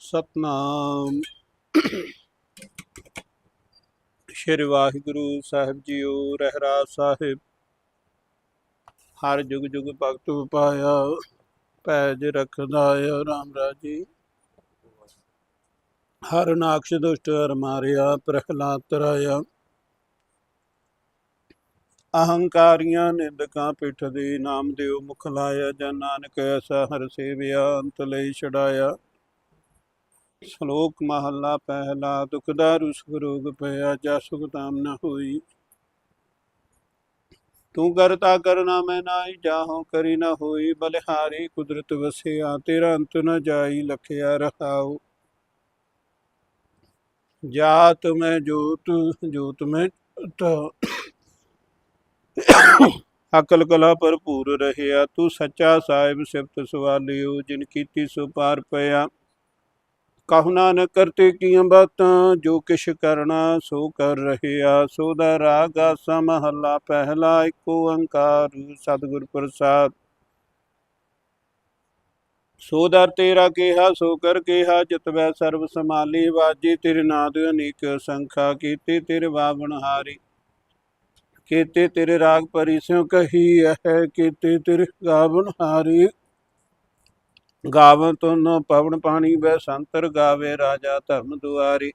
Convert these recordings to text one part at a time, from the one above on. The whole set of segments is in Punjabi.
ਸਤਨਾਮ। ਸ਼੍ਰੀ ਵਾਹਿਗੁਰੂ ਸਾਹਿਬ ਜੀਓ ਰਹਿਰਾ ਸਾਹਿਬ। ਹਰ ਜੁਗ ਜੁਗ ਭਗਤ ਉਪਾਇਆ, ਪੈਜ ਰੱਖਦਾ ਹੈ ਰਾਮ ਰਾਜੀ ਹਰ ਨਾਕਸ਼ ਦੁਸ਼ਟ ਹਰ ਮਾਰਿਆ, ਪ੍ਰਹਲਾਦ ਰਾਇਆ ਅਹੰਕਾਰੀਆਂ ਨਿੰਦਕਾਂ ਪਿੱਠ ਦੇ ਨਾਮ ਦਿਓ, ਮੁਖ ਲਾਇਆ ਜਨ ਨਾਨਕ ਐਸਾ ਹਰ ਸੇਵਿਆ, ਅੰਤ ਲਈ ਛਡਾਇਆ। ਸ਼ਲੋਕ ਮਹੱਲਾ ਪਹਿਲਾ ਦੁਖਦਾਰੂ ਸੁਖ ਰੋਗ ਪਿਆ, ਜਾ ਤਾਮ ਨ ਹੋਈ। ਤੂੰ ਕਰਤਾ ਕਰਨਾ ਮੈਂ ਨਾਹੀ, ਜਾਹੋ ਕਰੀ ਨਾ ਹੋਈ। ਬਲਿਹਾਰੀ ਕੁਦਰਤ ਵਸਿਆ, ਤੇਰਾ ਅੰਤ ਨ ਜਾਈ, ਲਖਿਆ ਰਹਾਉ। ਜਾਤ ਮੈਂ ਜੋਤ ਜੋਤ ਮੈਂ ਜੋਤ ਅਕਲ ਕਲਾ ਭਰਪੂਰ ਰਹਿਆ ਤੂੰ ਸੱਚਾ ਸਾਹਿਬ ਸਿਫਤ ਸਵਾਲਿਓ, ਜਿਨ ਕੀਤੀ ਸੋ ਪਾਰ ਪਿਆ। ਕਹੁ ਨਾਨਕ ਕਰਤੇ ਕੀਆਂ ਬਾਤਾਂ, ਜੋ ਕਿਛ ਕਰਨਾ ਸੋ ਕਰ ਰਹਿਆ ਸੋ ਦਾ ਰਾਗ ਆਸਾ ਮਹੱਲਾ, ਪਹਿਲਾ ਏਕ ਓੰਕਾਰ ਸਤਿਗੁਰ ਪ੍ਰਸਾਦ। ਸੋ ਦਰ ਤੇਰਾ ਕਿਹਾ, ਸੋ ਕਰ ਕਿਹਾ ਜਿਤਵੈ ਸਰਬ ਸਮਾਲੀ ਵਾਜੀ ਤੇਰੇ ਨਾਦ ਅਨੇਕ ਸੰਖਾ ਕੀਤੀ, ਤੇਰੇ ਬਾਵਨ ਹਾਰੀ। ਕੀਤੇ ਤੇਰੇ ਰਾਗ ਪਰੀ ਕਹੀ ਹੈ ਕੀਤੇ ਤੇਰੇ ਗਾਵਨ ਹਾਰੀ। ਗਾਵਨ ਤੁਨ ਪਵਨ ਪਾਣੀ ਬੈ ਸੰਤਰ ਗਾਵੇ ਰਾਜਾ ਧਰਮ ਦੁਆਰੀ।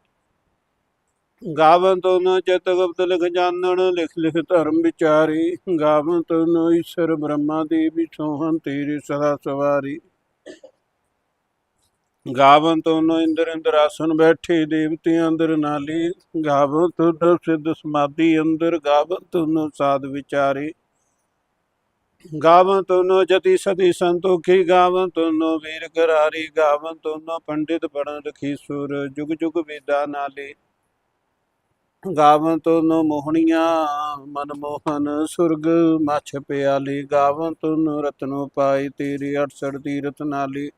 ਗਾਵਨ ਤੁਨ ਚਿਤ ਗੁਪਤ ਲਿਖ ਜਾਣਨ, ਲਿਖ ਲਿਖ ਧਰਮ ਵਿਚਾਰੀ। ਗਾਵਨ ਤੁਨ ਈਸ਼ਰ ਬ੍ਰਹਮਾ ਦੇਵੀ ਸੋਹਣ ਤੇਰੀ ਸਦਾ ਸਵਾਰੀ। ਗਾਵਨ ਤੁਨ ਇੰਦਰ ਇੰਦਰਾਸਨ ਬੈਠੀ, ਦੇਵਤੀ ਅੰਦਰ ਨਾਲੀ। ਗਾਵਨ ਤੁਨ ਸਿੱਧ ਸਮਾਧੀ ਅੰਦਰ, ਗਾਵਨ ਤੁਨ ਸਾਧ ਵਿਚਾਰੀ। ਗਾਵਨ ਤੁਨੋ ਜਤੀ ਸਦੀ ਸੰਤੋਖੀ, ਗਾਵਨ ਤੁਨੋ ਵੀਰ ਕਰਾਰੀ ਗਾਵਨ ਤੁਨੋ ਪੰਡਿਤ ਪੜਨ ਰਖੀ ਸੁਰ, ਜੁਗ ਜੁਗ ਵੇਦਾ ਨਾਲੇ। ਗਾਵਨ ਤੁਨੋ ਮੋਹਣੀਆਂ, ਮਨ ਮੋਹਨ ਸੁਰਗ, ਮਛ ਪਿਆਲੀ। ਗਾਵਨ ਤੁਨੋ ਰਤਨੋ ਪਾਈ, ਤੇਰੀ 68 ਤੀਰਤ ਨਾਲੀ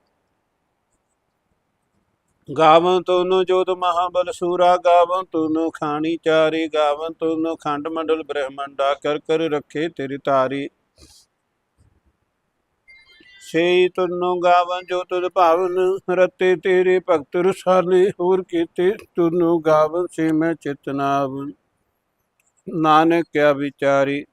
ਗਾਵਨ ਤੁਨੋ ਜੋਤ ਮਹਾਬਲ ਸੂਰਾ, ਗਾਵਨ ਤੁਨੋ ਖਾਣੀ ਚਾਰੀ, ਗਾਵਨ ਤੁਨੋ ਖੰਡ ਮੰਡਲ ਬ੍ਰਹਮੰਡਾ ਕਰ ਕਰ ਰੱਖੇ ਤੇਰੀ ਤਾਰੀ। ਸੇਈ ਤੁਨੋ ਗਾਵਨ ਜੋ ਤੁਧ ਭਾਵਨ ਰਤੇ ਤੇਰੇ ਭਗਤ ਰਸਾਲੇ, ਹੋਰ ਕੀਤੇ ਤੁਨੋ ਗਾਵਨ ਸੇ ਮੈਂ ਚਿਤਨਾਵ ਨਾਨਕ ਕਿਆ ਵਿਚਾਰੀ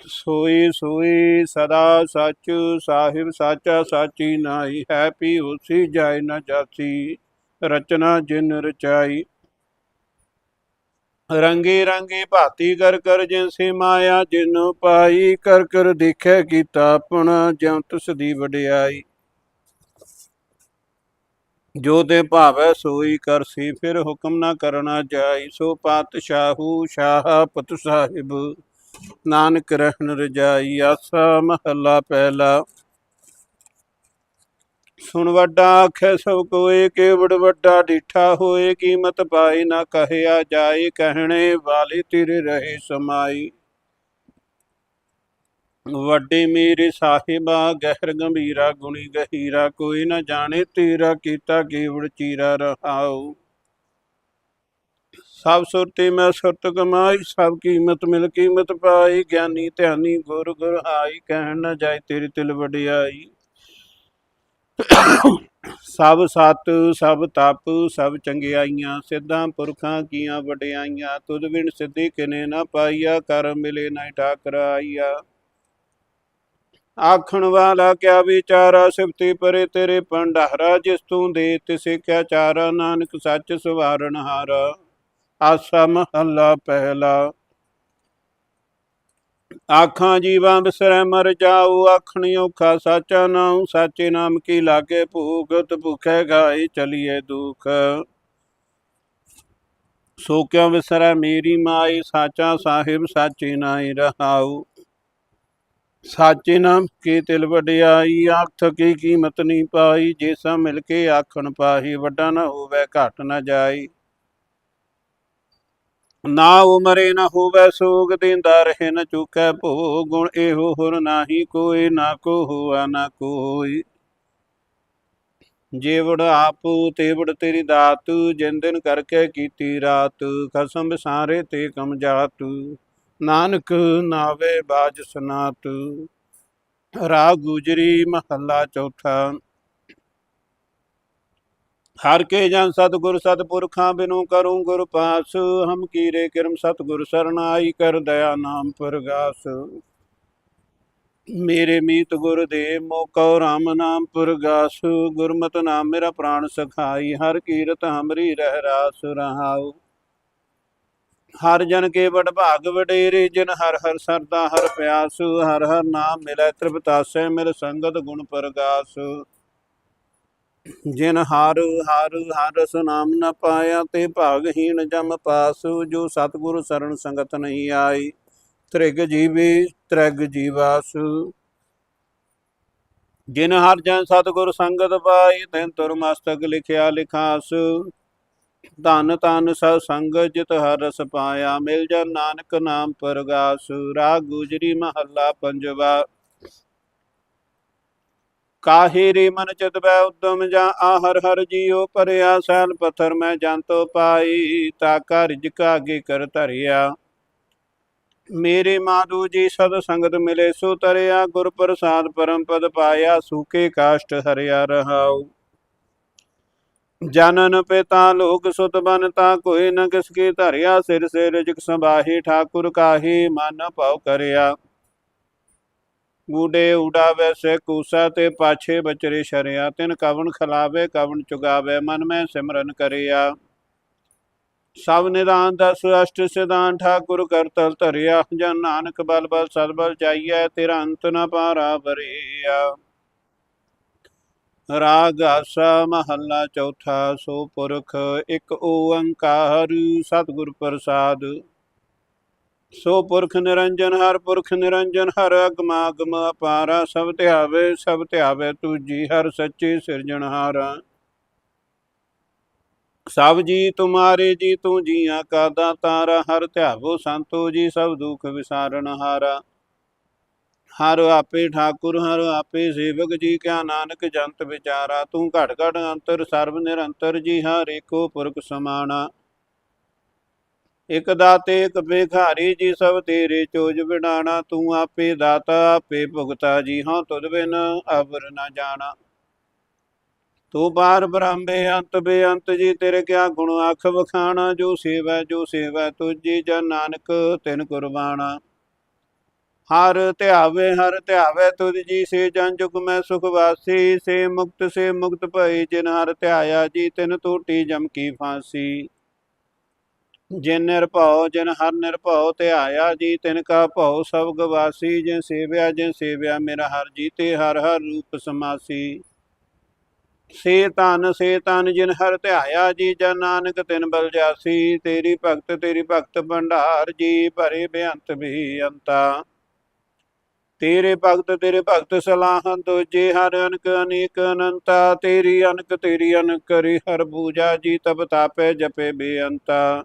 ਸੋਈ ਸੋਈ ਸਦਾ ਸੱਚ, ਸਾਹਿਬ ਸਾਚਾ ਸਾਚੀ ਨਾਈ ਹੈ ਪੀ ਉਸੀ ਜਾਇ ਨ ਜਾਸੀ, ਰਚਨਾ ਜਿਨ ਰਚਾਈ। ਰੰਗੇ ਰੰਗੇ ਭਾਤੀ ਕਰ ਕਰ ਜਿਨ ਮਾਇਆ ਜਿਨ ਪਾਈ ਕਰ ਕਰ ਦੇਖੈ ਕੀਤਾ ਆਪਣਾ, ਜਿਉ ਤਿਸ ਦੀ ਵਡਿਆਈ। ਜੋ ਤੇ ਭਾਵੈ ਸੋਈ ਕਰਸੀ ਫਿਰ ਹੁਕਮ ਨਾ ਕਰਨਾ ਜਾਈ, ਸੋ ਪਾਤਸ਼ਾਹੂ ਸ਼ਾਹ ਪਤ ਸਾਹਿਬ ਨਾਨਕ ਰਹਿਣ ਰਜਾਈ, ਆਸਾ ਮਹੱਲਾ ਪਹਿਲਾ। ਸੁਣ ਵੱਡਾ ਆਖੈ, ਸਭ ਕੋਏ ਕੇਵੜ ਵੱਡਾ ਡਿਠਾ ਹੋਏ, ਕੀਮਤ ਪਾਈ ਨਾ ਕਹਿਆ ਜਾਏ, ਕਹਿਣੇ ਵਾਲੇ ਤੇਰੇ ਰਹੇ ਸਮਾਈ। ਵੱਡੇ ਮੇਰੇ ਸਾਹਿਬਾ, ਗਹਿਰ ਗੰਭੀਰਾ, ਗੁਣੀ ਗਹੀਰਾ, ਕੋਈ ਨਾ ਜਾਣੇ ਤੇਰਾ ਕੀਤਾ ਕੇਵੜ ਚੀਰਾ ਰਹਾਉ। ਸਭ ਸੁਰਤੀ ਮੈਂ ਸੁਰਤ ਕਮਾਈ, ਸਭ ਕੀਮਤ ਮਿਲ ਕੀਮਤ ਪਾਈ, ਗਿਆਨੀ ਧਿਆਨੀ ਗੁਰ ਗੁਰ ਹਾਈ, ਕਹਿਣ ਨਾ ਜਾਏ ਤੇਰੀ ਤਿਲ ਵਡਿਆਈ। ਸਭ ਸਤ, ਸਭ ਤਪ, ਸਭ ਚੰਗਿਆਈਆਂ, ਸਿੱਧਾਂ ਪੁਰਖਾਂ ਕੀਆਂ ਵਡਿਆਈਆਂ, ਤੁਧ ਬਿਨ ਸਿੱਧੀ ਕਿਨੇ ਨਾ ਪਾਈਆ, ਕਰ ਮਿਲੇ ਨਾ ਠਾਕਰਾਈਆ। ਆਖਣ ਵਾਲਾ ਕਿਆ ਵਿਚਾਰਾ, ਸਿਫਤੀ ਪਰੇ ਤੇਰੇ ਭੰਡਾਰਾ ਜਿਸ ਤੂੰ ਦੇ ਤਿਸੇ ਕਿਆ ਚਾਰਾ, ਨਾਨਕ ਸੱਚ ਸਵਾਰਨ ਹਾਰਾ। ਆਸਾ ਮਹੱਲਾ ਪਹਿਲਾ। ਆਖਾਂ ਜੀਵਾਂ ਬਿਸਰੈ ਮਰ ਜਾਉ ਆਖਣੀ ਔਖਾ ਸਾਚਾ ਨਾਉ, ਸਾਚੇ ਨਾਮ ਕੀ ਲਾਗੇ ਭੂਖਤ ਭੁਖੈ ਗਾਈ ਚਲੀਏ ਦੁਖ। ਸੋ ਕਿਉ ਵਿਸਰੈ ਮੇਰੀ ਮਾਈ, ਸਾਚਾ ਸਾਹਿਬ ਸਾਚੇ ਨਾਈ ਰਹਾਉ। ਸਾਚੇ ਨਾਮ ਕੀ ਤਿਲ ਵਡਿਆਈ ਆਖ ਕੀ ਕੀਮਤ ਨਹੀਂ ਪਾਈ, ਜੇ ਸਾ ਮਿਲ ਕੇ ਆਖਣ ਪਾਹੀ, ਵੱਡਾ ਨਾ ਹੋਵੇ, ਘਟ ਨਾ ਜਾਈ। ਨਾ ਉਮਰੇ ਨਾ ਹੋਵੇ ਸੋਗ ਦਿੰਦਾ ਰਹੇ ਨ ਚੁਕੈ ਭੋ ਗੁਣ ਇਹੋ ਹੁਰ ਨਾਹੀ ਕੋਈ, ਨਾ ਕੋ ਹੋਆ ਨਾ ਕੋਈ। ਜੇਵੜ ਆਪੂ ਤੇਵੜ ਤੇਰੀ ਦਾਤੂ, ਜਿਨ ਦਿਨ ਕਰਕੇ ਕੀਤੀ ਰਾਤ, ਖਸਮ ਸਾਰੇ ਤੇ ਕਮ ਜਾਤੂ। ਨਾਨਕ ਨਾਵੇ ਬਾਜ ਸਨਾਤ, ਰਾਗ ਗੁਜਰੀ ਮਹੱਲਾ ਚੌਥਾ। ਹਰ ਕੇ ਜਨ ਸਤਿਗੁਰ ਸਤਿਪੁਰਖਾਂ ਬਿਨੂ ਕਰੂੰ ਗੁਰ ਪਾਸ, ਹਮ ਕੀਰੇ ਕਿਰਮ ਸਤਿਗੁਰ ਸਰਣ ਕਰ ਦਇਆ ਨਾਮ ਪ੍ਰਗਾਸ। ਮੇਰੇ ਮੀਤ ਗੁਰ ਦੇ ਮੋਕਉ ਰਾਮ ਨਾਮ ਪ੍ਰਗਾਸ, ਗੁਰਮਤਿ ਨਾਮ ਮੇਰਾ ਪ੍ਰਾਣ ਸਖਾਈ, ਹਰ ਕੀਰਤ ਹਮਰੀ ਰਹਿ ਰਾਸ ਰਹਾਉ। ਹਰ ਜਨ ਕੇ ਵਡ ਭਾਗ ਵਡੇਰੇ, ਜਿਨ ਹਰ ਹਰ ਸਰਦਾ ਹਰ ਪਿਆਸ, ਹਰ ਹਰ ਨਾਮ ਮਿਲੈ ਤ੍ਰਿਪਤਾਸੈ, ਮਿਲ ਸੰਗਤ ਗੁਣ ਪ੍ਰਗਾਸ। ਜਿਨ ਹਾਰ ਹਰ ਹਰ ਰਸ ਨਾਮ ਨ ਪਾਇਆ ਤੇ ਭਾਗਹੀਣ ਜਮ ਪਾਸ, ਜੋ ਸਤਿਗੁਰ ਸਰਣ ਸੰਗਤ ਨਹੀਂ ਆਈ, ਤ੍ਰਿਗ ਜੀਵੇ ਤ੍ਰਿਗ ਜੀਵਾਸ। ਜਿਨ ਹਰ ਜਨ ਸਤਿਗੁਰ ਸੰਗਤ ਪਾਈ, ਤੈਨ ਤੁਰ ਮਸਤਕ ਲਿਖਿਆ ਲਿਖਾਸ। ਧਨ ਧਨ ਸਤ ਸੰਗ ਜਿਤ ਹਰਸ ਪਾਇਆ, ਮਿਲ ਜਾ ਨਾਨਕ ਨਾਮ ਪਰਗਾਸ। ਰਾਗ ਗੁਜਰੀ ਮਹੱਲਾ ਪੰਜਵਾ। ਕਾਹੇ ਰੇ ਮਨ ਚਿਤ ਬੈ ਉਦਮ ਜਾਂ ਆ ਹਰ ਜੀਉ ਪਰਿਆ ਸੈਲ ਪਥਰ ਮੈਂ ਜੰਤੋ ਪਾਈ, ਤਾ ਕਾ ਰਿਜਕਾ ਅਗੇ ਕਰ ਧਰਿਆ। ਮੇਰੇ ਮਾਧੂ ਜੀ ਸਦ ਸੰਗਤ ਮਿਲੇ, ਸੋ ਤਰਿਆ ਗੁਰ ਪ੍ਰਸਾਦ ਪਰਮ ਪਦ ਪਾਇਆ, ਸੂਕੇ ਕਾਸ਼ਟ ਹਰਿਆ ਰਹਾਉ। ਜਨਨ ਪਿਤਾ ਲੋਕ ਸੁਤ ਬਨਤਾ ਕੋਈ ਨ ਕਿਸ ਕੀ ਧਰਿਆ, ਸਿਰ ਸਿਰ ਰਿਜਕ ਸੰਭਾਹੀ, ਠਾਕੁਰ ਕਾਹੀ ਮਨ ਭਉ ਕਰਿਆ। ਊਡੇ ਉਡਾਵੇ ਸੇ ਕੂਸਾ ਤੇ ਪਾਛੇ ਬਚਰੇ ਸ਼ਰਿਆ। ਤਿਨ ਕਵਣ ਖਲਾਵੇ, ਕਵਣ ਚੁਗਾਵੇ, ਮਨ ਮੈਂ ਸਿਮਰਨ ਕਰਿਆ। ਸਭ ਨਿਦਾਨ ਦਸ, ਅਸ਼ਟ ਸਿਧਾਨ ਠਾਕੁਰ ਕਰਤਲ ਧਰਿਆ। ਜਨ ਨਾਨਕ ਬਲ ਬਲ ਸਦ ਬਲ ਜਾਈਐ ਤੇਰਾ ਅੰਤ ਨ ਪਾਰਾ ਬਰਿਆ ਰਾਗ ਆਸਾ ਮਹੱਲਾ ਚੌਥਾ, ਸੋ ਪੁਰਖ ਇੱਕ ਓੰਕਾਰ, ਸਤਿਗੁਰ ਪ੍ਰਸਾਦ। ਸੋ ਪੁਰਖ ਨਿਰੰਜਨ ਹਰ ਪੁਰਖ ਨਿਰੰਜਨ, ਹਰ ਅਗਮਾਗਮ ਅਪਾਰਾ, ਸਭ ਧਿਆਵੇ ਸਭ ਧਿਆਵੇ ਤੁਜੀ, ਹਰ ਸੱਚੇ ਸਿਰਜਣਹਾਰਾ ਸਭ ਜੀ ਤੁਮਾਰੇ ਜੀ, ਤੂੰ ਜੀਆਂ ਕਾ ਦਾਤਾਰਾ ਹਰ ਧਿਆਵੋ ਸੰਤੋ ਜੀ, ਸਭ ਦੁਖ ਵਿਸਾਰਨ ਹਾਰਾ। ਹਰ ਆਪੇ ਠਾਕੁਰ, ਹਰ ਆਪੇ ਸੇਵਕ ਜੀ, ਕਿਆ ਨਾਨਕ ਜੰਤ ਵਿਚਾਰਾ, ਤੂੰ ਘਟ ਘਟ ਅੰਤਰ, ਸਰਬ ਨਿਰੰਤਰ ਜੀ, ਹਰ ਏਕੋ ਪੁਰਖ ਸਮਾਣਾ। ਇਕ ਦਾਤੇ, ਇਕ ਭਿਖਾਰੀ, ਜੀ ਸਭ ਤੇਰੇ ਚੋਜ ਵਿਡਾਣਾ ਤੂੰ ਆਪੇ ਦਾਤਾ, ਆਪੇ ਭੁਗਤਾ, ਜੀ ਹਾਂ ਤੁਧ ਬਿਨ ਅਵਰ ਨਾ ਜਾਣਾ। ਤੂੰ ਬਾਰ ਬ੍ਰਹਮ ਬੇਅੰਤ ਬੇਅੰਤ, ਜੀ ਤੇਰੇ ਕਿਆ ਗੁਣ ਆਖ ਵਖਾਣਾ, ਜੋ ਸੇਵੈ ਜੋ ਸੇਵੈ ਤੁਜੀ ਜਨ ਨਾਨਕ ਤਿਨ ਕੁਰਬਾਨਾ ਹਰ ਧਿਆਵੇ ਹਰ ਧਿਆਵੇ, ਤੁਧ ਜੀ ਸੇ ਜਨ ਜੁਗ ਮੈਂ ਸੁਖ ਵਾਸੀ, ਸੇ ਮੁਕਤ ਸੇ ਮੁਕਤ ਭਈ ਜਿਨ ਹਰ ਧਿਆਇਆ, ਜੀ ਤਿਨ ਟੂਟੀ ਜਮ ਕੀ ਫਾਂਸੀ। ਜਿਨ ਨਿਰਭਉ, ਜਿਨ ਹਰ ਨਿਰਭਉ ਧਿਆਇਆ ਜੀ ਤਿਨ ਕਾ ਭਉ, ਸਭ ਗਵਾਸੀ, ਜਿਨ ਸੇਵਿਆ ਜਿਨ ਸੇਵਿਆ ਮੇਰਾ ਹਰ ਜੀ ਤੇ ਹਰ ਹਰ ਰੂਪ ਸਮਾਸੀ। ਸੇ ਤਨ ਸੇ ਤਨ ਜਿਨ ਹਰ ਧਿਆਇਆ ਜੀ ਜਨ ਨਾਨਕ ਤਿਨ ਬਲ ਜਾਸੀ। ਤੇਰੀ ਭਗਤ ਤੇਰੀ ਭਗਤ ਭੰਡਾਰ ਜੀ, ਭਰੇ ਬੇਅੰਤ ਬੇਅੰਤਾ ਤੇਰੇ ਭਗਤ ਤੇਰੇ ਭਗਤ ਸਲਾਹਨ ਤੁਜੇ ਹਰ ਅਨਕ ਅਨੇਕ ਅਨੰਤਾ। ਤੇਰੀ ਅਨਕ ਤੇਰੀ ਅਨਕ ਕਰੀ ਹਰ ਪੂਜਾ ਜੀ ਤਪ ਤਾਪੇ ਜਪੇ ਬੇਅੰਤਾ।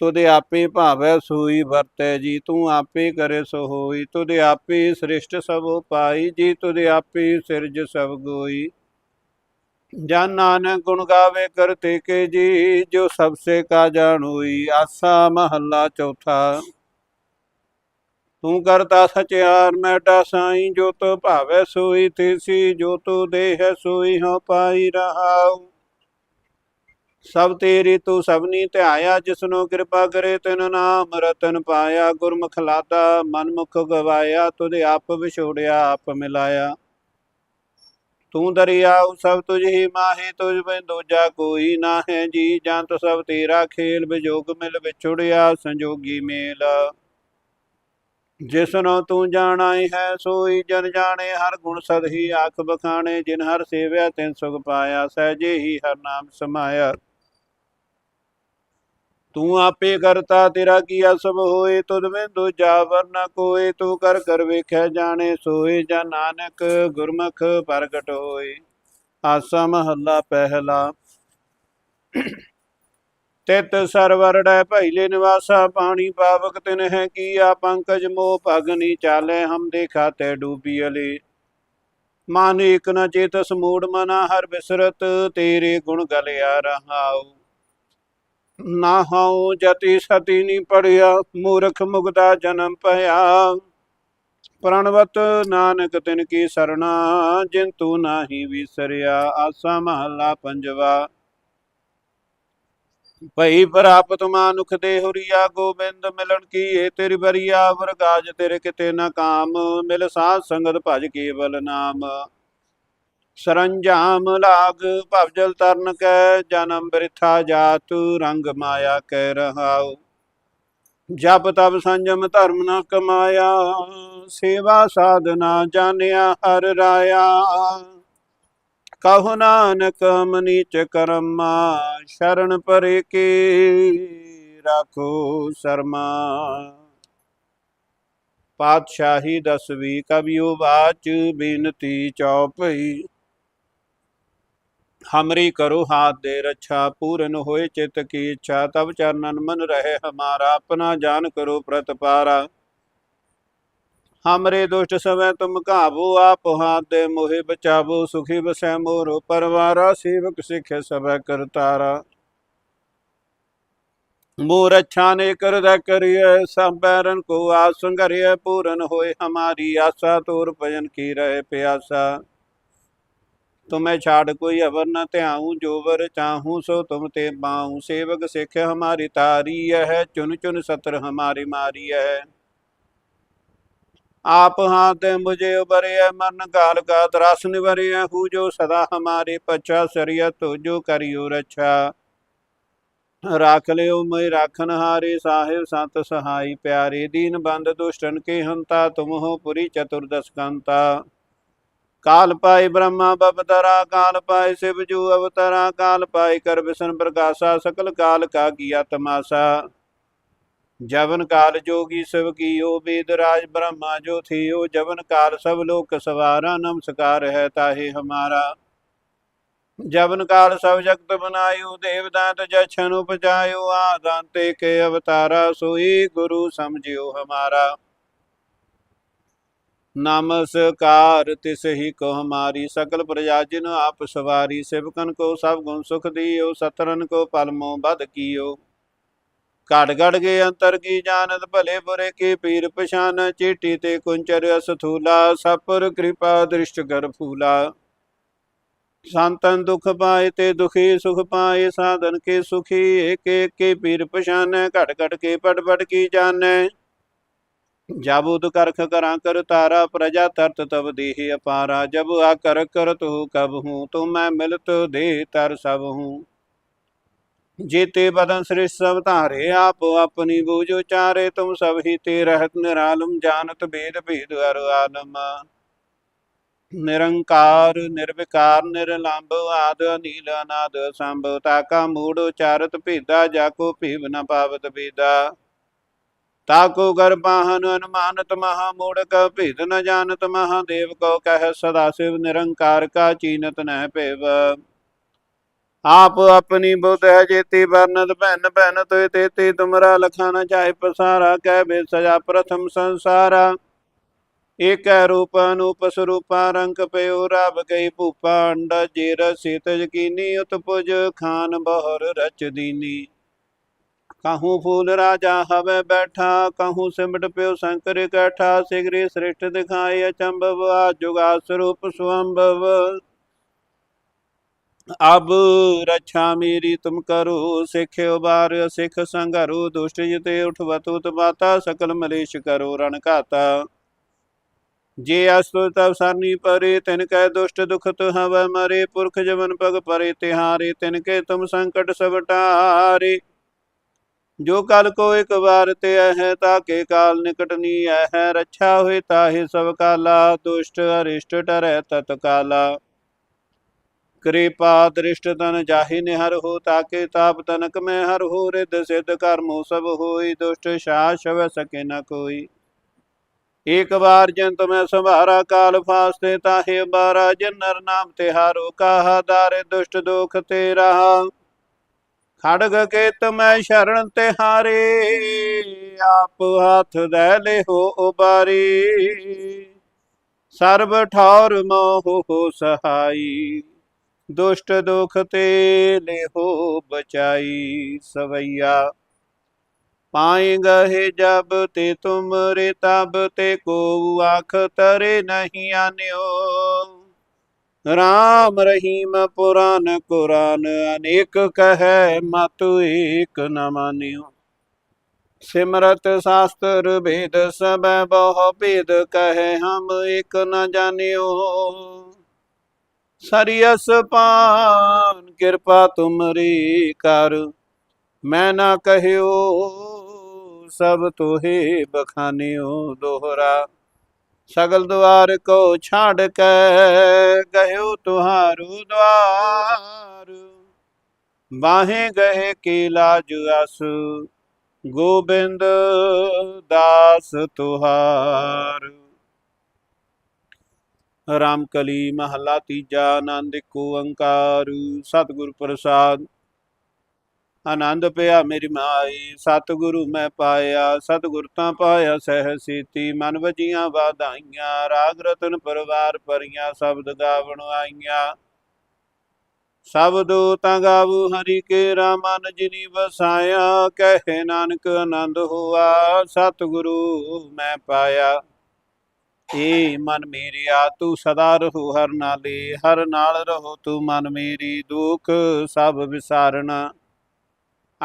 ਤੁਦੇ ਆਪੇ ਭਾਵੈ ਸੋਈ ਵਰਤੈ ਜੀ, ਤੂੰ ਆਪੇ ਕਰੇ ਸੋ ਹੋਈ। ਤੁਦੇ ਆਪੇ ਸ੍ਰਿਸ਼ਟ ਸਭ ਪਾਈ, ਜੀ ਤੁਦੇ ਆਪੇ ਸਿਰਜ ਸਭ ਗੋਈ। ਜਨ ਨਾਨਕ ਗੁਣ ਗਾਵੇ ਕਰਤੇ ਕੇ ਜੀ, ਜੋ ਸਭ ਸੇ ਕਾ ਜਾਣੋਈ। ਆਸਾ ਮਹੱਲਾ ਚੌਥਾ। ਤੂੰ ਕਰਤਾ ਸਚਿਆਰ ਮੈਟਾ ਸਾਈ, ਜੋ ਤੋ ਭਾਵੇ ਸੋਈ, ਤੇਸੀ ਜੋ ਤੋ ਦੇਹ ਸੋਈ ਹੋ ਪਾਈ ਰਹਾਉ। ਸਭ ਤੇਰੀ ਤੂੰ ਸਭਨੀ ਧਿਆਇਆ, ਜਿਸਨੂੰ ਕਿਰਪਾ ਕਰੇ ਤਿਨ ਨਾਮ ਰਤਨ ਪਾਇਆ, ਗੁਰਮੁਖ ਲਾਦਾ ਮਨਮੁਖ ਗਵਾਇਆ, ਤੁਧ ਆਪ ਵਿਛੋੜਿਆ, ਆਪ ਮਿਲਾਇਆ। ਤੂੰ ਦਰਿਆਉ ਸਭ ਤੁਝ ਹੀ ਮਾਹੇ, ਤੁਝ ਬਿਨ ਦੂਜਾ ਕੋਈ ਨਾ ਹੈ ਜੀ ਜੰਤ ਸਭ ਤੇਰਾ ਖੇਲ ਵਿਜੋਗ ਮਿਲ ਵਿਛੁੜਿਆ, ਸੰਜੋਗੀ ਮੇਲ। ਜਿਸਨੋ ਤੂੰ ਜਾਣਾਈ ਹੈ, ਸੋਈ ਜਨ ਜਾਣੇ, ਹਰ ਗੁਣ ਸਦ ਹੀ ਆਖ ਬਖਾਣੇ। ਜਿਨ ਹਰ ਸੇਵਿਆ, ਤਿਨ ਸੁਖ ਪਾਇਆ, ਸਹਿਜੇ ਹੀ ਹਰ ਨਾਮ ਸਮਾਇਆ। ਤੂੰ ਆਪੇ ਕਰਤਾ, ਤੇਰਾ ਕੀਆ ਸਭ ਹੋਏ? ਤੁਧ ਮੈਂ ਦੂਜਾ ਵਰਨਾ ਕੋਏ, ਤੂੰ ਕਰ ਕਰ ਵੇਖਿਆ ਜਾਣੇ ਸੋਏ, ਜਾਂ ਨਾਨਕ ਗੁਰਮੁਖ ਪ੍ਰਗਟ ਹੋਏ। ਆਸਾ ਮਹੱਲਾ ਪਹਿਲਾ। ਤਿਤ ਸਰਵਰ ਡੈ ਭੈਲੇ ਨਿਵਾਸਾ, ਪਾਣੀ ਪਾਵਕ ਤਿਨ ਹੈ ਕੀਆ ਪੰਕਜ ਮੋ ਭਗਨੀ ਚਾਲੇ, ਹਮ ਦੇਖਾ ਤੈ ਡੂਬੀ ਅਲੀ। ਮਨ ਏਕ ਨ ਚੇਤਸ ਮੂੜ ਮਨਾ, ਹਰ ਬਿਸਰਤ ਤੇਰੇ ਗੁਣ ਗਲਿਆ ਰਹਾਉ। ਨਾ ਹਉ ਜਤੀ ਸਤੀ ਨੀ ਪੜਿਆ, ਮੂਰਖ ਮੁਗਦਾ ਜਨਮ ਭਇਆ। ਪ੍ਰਣਵਤ ਨਾਨਕ ਤਿਨ ਕੀ ਸਰਣਾ ਜਿਨ ਤੂ ਨਾਹੀ ਵਿਸਰਿਆ ਆਸਾ ਮਹਲਾ ਪੰਜਵਾ। ਭਈ ਪ੍ਰਾਪਤ ਮਾਨੁਖ ਦੇ ਹੁਰੀਆ ਗੋਬਿੰਦ ਮਿਲਣ ਕੀ ਏ ਤੇਰੀ ਬਰੀਆ, ਵਰਗਾਜ ਤੇਰੇ ਕਿਤੇ ਨਾ ਕਾਮ, ਮਿਲ ਸਾਧ ਸੰਗਤ ਭਜ ਕੇਵਲ ਨਾਮ। ਸਰੰਜਾਮ ਲਾਗ ਭਵਜਲ ਤਰਨ ਕੈ, ਜਨਮ ਬ੍ਰਿਥਾ ਜਾਤ, ਰੰਗ ਮਾਇਆ ਕਹਿ ਰਹਾਉ। ਜਪ ਤਪ ਸੰਜਮ ਧਰਮ ਨਾ ਕਮਾਇਆ, ਸੇਵਾ ਸਾਧਨਾ ਜਾਣਿਆ ਹਰ ਰਾਇਆ। ਕਹੋ ਨਾਨਕ ਮਨੀਚ ਕਰਮਾ, ਸ਼ਰਨ ਪਰੇ ਕੀ ਰਾਖੋ ਸ਼ਰਮਾ। ਪਾਤਸ਼ਾਹੀ ਦਸਵੀ ਕਬਿਓ ਬਾਚ, ਬੇਨਤੀ ਚੌਪਈ। हमरी करो हाथ दे रक्षा पूर्ण होए चित की इच्छा तब चरणन मन रहे हमारा अपना जान करो प्रतपारा हमरे दुष्ट समय तुम काबू आप हाथ दे मोहे बचावो सुखी बसै मोरो परवारा सेवक सिख सब करतारा मोर अच्छा ने कर दै करिय सब बैरन को आस संगरिय पूरन होए हमारी आशा तोर भजन की रहे प्यासा ਤੁਮੈ ਛਾੜ ਕੋਈ ਅਵਰ ਨ ਧਿਆਉ, ਜੋ ਵਰ ਸੋ ਤੁਮ ਤੇ ਪਾਉ ਸੇਵਕ ਸਿੱਖ ਹਮਾਰੀ ਤਾਰੀ ਹੈ ਚੁਨ ਚੁਨ ਸਤਰ ਹਮਾਰੀ ਮਾਰੀ ਹੈ। ਆਪ ਹਾਥ ਮੁਝੇ ਉਬਰਿਆ ਮਰਨ ਕਾਲ ਕਾ ਤਰਸ ਨਿਵਰਿਆ ਹੂ ਜੋ ਸਦਾ ਹਮਾਰੇ ਪਛਾ, ਸਰੀਆ ਤੋ ਜੋ ਕਰਿਓ ਰਛਾ। ਰਾਖ ਲਿਓ ਮੈਂ ਰਾਖਨ ਹਾਰੇ, ਸਾਹਿਬ ਸੰਤ ਸਹਾਈ ਪਿਆਰੇ। ਦੀਨ ਬੰਦ ਦੁਸ਼ਟਨ ਕੇ ਹੰਤਾ ਤੁਮ ਹੋ ਪੁਰੀ ਚਤੁਰਦਸ ਕੰਤਾ। ਕਾਲ ਪਾਈ ਬ੍ਰਹਮਾ ਬਪਤਰਾ ਕਾਲ ਪਾਈ ਸਿਵ ਜੂ ਅਵਤਰਾ, ਕਾਲ ਪਾਈ ਕਰ ਵਿਸ਼ਨ ਪ੍ਰਕਾਸ਼ਾ ਸਕਲ ਕਾਲ ਕਾ ਕੀਆ ਤਮਾਸਾ ਜਵਨ ਕਾਲ ਜੋਗੀ ਸਿਵ ਕੀਓ ਵੇਦ ਰਾਜ ਬ੍ਰਹਮਾ ਜੋ ਥੀਓ, ਜਵਨ ਕਾਲ ਸਭ ਲੋਕ ਸਵਾਰਾ, ਨਮਸਕਾਰ ਹੈ ਤਾਹੇ ਹਮਾਰਾ। ਜਵਨ ਕਾਲ ਸਭ ਜਗਤ ਬਨਾਇਓ, ਦੇਵਦਾਤ ਜਛਨ ਉਪਜਾਇਓ ਆਦਾਂਤੇ ਕੇ ਅਵਤਾਰਾ ਸੋਈ ਗੁਰੂ ਸਮਝਿਓ ਹਮਾਰਾ। ਨਮਸਕਾਰ, ਤਿਸ ਹੀ ਕੋ ਹਮਾਰੀ ਸਕਲ ਪ੍ਰਜਾ ਜਿਨ ਆਪ ਸਵਾਰੀ, ਸਿਵਕਨ ਕੋ ਸਭ ਗੁਣ ਸੁਖ ਦੀਓ, ਸਤਰਨ ਕੋ ਪਲਮੋ ਬਦ ਕੀਓ। ਘੜ ਘੜ ਗਏ ਅੰਤਰ ਕੀ ਜਾਣਤ, ਭਲੇ ਬੁਰੇ ਕੀ ਪੀਰ ਪਛਾਨ, ਚੀਟੀ ਤੇ ਕੁੰਚਰ ਅਸਥੂਲਾ, ਸਪਰ ਕਿਰਪਾ ਦ੍ਰਿਸ਼ਟ ਕਰ ਫੂਲਾ। ਸੰਤਨ ਦੁਖ ਪਾਏ ਤੇ ਦੁਖੀ, ਸੁਖ ਪਾਏ, ਸਾਧਨ ਕੇ ਸੁਖੀ, ਏਕ ਏਕ ਕੇ ਪੀਰ ਪਛਾਨੈ ਘਟ ਘਟ ਕੇ ਪਟ ਪਟ ਕੀ ਜਾਣੈ। ਜਾਬੂਤ ਕਰਖ ਕਰਾਂ ਕਰ ਤਾਰਾ ਪ੍ਰਜਾ ਤਰਤ ਤਬ ਦੇਹ ਅਪਾਰਾ, ਜਬ ਆ ਕਰ ਤੂ ਕਬ ਹੂੰ ਤੁਮ ਮੈਂ ਮਿਲਤ ਦੇ ਤਰ ਸਭ ਹੂੰ। ਜੀਤੇ ਬਦਨ ਸ੍ਰਿਸ਼ ਸਭ ਧਾਰੇ, ਆਪ ਆਪਣੀ ਬੂਝ ਉਚਾਰੇ, ਤੁਮ ਸਭ ਹੀ ਤੇ ਰਹਿਤ ਨਿਰਾਲਮ, ਜਾਣਤ ਭੇਦ ਭੇਦ ਹਰ ਆਲਮ। ਨਿਰੰਕਾਰ, ਨਿਰਵਿਕਾਰ ਨਿਰਲੰਭ ਆਦ ਨੀਲ ਅਨਾਦ, ਸੰਭ ਤਾਕਾ ਮੂੜ ਉਚਾਰਤ ਭੇਦਾ ਜਾਕੋ ਭੀਵ ਨ ਪਾਵਤ ਬੇਦਾ ਤਾਕੋ ਗਰਬਾਹਨ ਅਨੁਮਾਨਤ ਮਹਾ ਮੂੜਕ, ਭੇਦ ਨ ਜਾਣਤ ਮਹਾਦੇਵ ਕੋ ਕਹਿ ਸਦਾ ਸਿਵ ਨਿਰੰਕਾਰ ਕਾ ਚੀਨਤ ਨਹਿ ਭੇਵ। ਆਪ ਆਪਣੀ ਬੁੱਧ ਹੈ ਜੇਤੀ ਵਰਨਤ ਭੈਨ ਭੈਨ ਤੋਇ ਤੇਤੀ, ਤੁਮਰਾ ਲਖਾ ਨ ਚਾਹੇ ਪਸਾਰਾ, ਕਹਿ ਬੇ ਸਜਾ ਪ੍ਰਥਮ ਸੰਸਾਰਾ। ਏਕੈ ਰੂਪ ਅਨੂਪ ਸਰੂਪਾ, ਰੰਗ ਪਇਓ ਰਬ ਗਈ ਭੂਪਾ ਅੰਡ ਜੇ ਰਸੀ ਤਜ ਕੀਨੀ ਉਤਪੁਜ, ਖਾਨ ਬਹਰ ਰਚ ਦੀਨੀ। ਕਾਹੂ ਫੂਲ ਰਾਜਾ ਹਵੇ ਬੈਠਾ, ਕਾਹੂ ਸਿਮਟ ਪਿਓ ਸ਼ੰਕਰ ਇਕੱਠਾ ਸਿਗਰੀ ਸ੍ਰਿਸ਼ਟ ਦਿਖਾਏ ਅਚੰਭਵ, ਆ ਜੁਗਾ ਸਰੂਪ ਸੁਅੰਭਵ। ਅਬ ਰੱਛਾ ਮੇਰੀ ਤੁਮ ਕਰੋ, ਸਿੱਖ ਉਬਾਰ, ਸਿੱਖ ਸੰਘਰੋ, ਦੁਸ਼ਟ ਜਿਤੇ ਉਠਵਤੁ ਤਬਾਤਾ ਸਕਲ ਮਲੇਸ਼ ਕਰੋ ਰਣ ਘਾਤਾ। ਜੇ ਅਸਤੁ ਤਬ ਸਰਨੀ ਪਰੇ, ਤਿਨ ਕੈ ਦੁਸ਼ਟ ਦੁਖਤ ਹਵ ਮਰੇ, ਪੁਰਖ ਜਵਨ ਪਗ ਪਰੇ, ਤਿਹਾਰੇ ਤਿਨ ਕੇ ਤੁਮ ਸੰਕਟ ਸਭ ਟਾਰੇ ਜੋ ਕਲ ਕੋ ਇੱਕ ਵਾਰ ਤੇ ਹੈ ਤਾਕੇ ਕਾਲ ਨਿਕਟ ਨੀ ਹੈ ਰੱਛਾ ਹੋਏ ਤਾਹੇ ਸਭ ਕਾਲਾ, ਦੁਸ਼ਟ ਅਰਿਸ਼ਟ ਟਰੈ ਤਤ ਕਾਲਾ। ਕਿਰਪਾ ਦ੍ਰਿਸ਼ਟ ਤਨ ਜਾਹੀ ਨਿਹਰ ਹੋ, ਤਾਕੇ ਤਾਪ ਤਨਕ ਮੈਂ ਹਰ ਹੋ ਰਿਦ ਸਿਧ ਕਰਮੋ ਸਭ ਹੋਈ, ਦੁਸ਼ਟ ਸ਼ਾਸ ਸਕੇ ਨ ਕੋਈ। ਏਕ ਵਾਰ ਜੰਤ ਮੈਂ ਸੰਭਾਰਾ, ਕਾਲ ਫਾਸਤੇ ਤਾਹੇ ਬਾਰਾ ਜਿਨ ਨਰ ਨਾਮ ਤੇ ਹਾਰੋ, ਕਾਹਾ ਦਾਰੇ ਦੁਸ਼ਟ ਦੋਖ ਤੇ ਰਹਾ ਖੜਗ ਕੇਤ ਮੈਂ ਸ਼ਰਨ ਤੇ ਹਾਰੇ, ਆਪ ਹੱਥ ਦੇ ਲਿਹੋ ਉਬਾਰੀ। ਸਰਬ ਠੌਰ ਮੋਹ ਹੋ ਸਹਾਈ, ਦੁਸ਼ਟ ਦੁਖ ਤੇ ਲਿਹੋ ਬਚਾਈ। ਸਵਈਆ, ਪਾਏ ਗਏ ਜਬ ਤੇ ਤੁਮਰੇ ਤਬ ਤੇ ਕੋ ਆਖ ਤਰੇ ਨਹੀਂ ਆਨਿਓ। ਰਾਮ ਰਹੀਮ ਪੁਰਾਨ ਕੁਰਾਨ, ਅਨੇਕ ਕਹੈ ਮਤ ਏਕ ਨ ਮਾਨਿਓ। ਸਿਮਰਤ ਸ਼ਾਸਤਰ ਭੇਦ ਸਬੈ ਬਹੁ ਭੇਦ ਕਹੈ ਹਮ ਏਕ ਨ ਜਾਣਿਓ। ਸਰੀਅਸ ਪਾਨ, ਕਿਰਪਾ ਤੁਮਰੀ ਕਰ, ਮੈਂ ਨਾ ਕਹਿਓ ਸਭ ਤੋਹੇ ਬਖਾਨਿਓ ਦੋਹਰਾ। ਸਗਲ ਦੁਆਰ ਕੋ ਛਾੜ ਕੇ ਗਇਓ ਤੁਹਾਰੂ ਦਵਾਰ। ਬਾਹੇ ਗਏ ਕੀ ਲਾਜ ਅਸ ਗੋਬਿੰਦ ਦਾਸ ਤੁਹਾਰ। ਰਾਮਕਲੀ ਮਹਲਾ ਤੀਜਾ ਆਨੰਦ ਕੋ ਓੰਕਾਰ, ਸਤਿਗੁਰ ਪ੍ਰਸਾਦ ਆਨੰਦ ਪਿਆ ਮੇਰੀ ਮਾਈ, ਸਤਿਗੁਰੂ ਮੈਂ ਪਾਇਆ, ਸਤਿਗੁਰ ਤਾਂ ਪਾਇਆ ਸਹਿ ਸੀਤੀ, ਮਨ ਵਜੀਆਂ ਵਾਧਾਈਆਂ, ਰਾਗ ਰਤਨ ਪਰਵਾਰ ਪਰੀਆਂ ਸ਼ਬਦ ਗਾਵਣ ਆਈਆਂ। ਸ਼ਬਦੋ ਤਾਂ ਗਾਵੂ, ਹਰੀ ਕੇ ਰਾਮਨ ਜਿਨੀ ਵਸਾਇਆ, ਕਹੇ ਨਾਨਕ ਆਨੰਦ ਹੋਆ, ਸਤਿਗੁਰੂ ਮੈਂ ਪਾਇਆ। ਏ ਮਨ ਮੇਰਿਆ ਤੂੰ ਸਦਾ ਰਹੋ ਹਰ ਨਾਲੇ, ਹਰ ਨਾਲ ਰਹੋ ਤੂੰ ਮਨ ਮੇਰੀ, ਦੁਖ ਸਭ ਵਿਸਾਰਣਾ।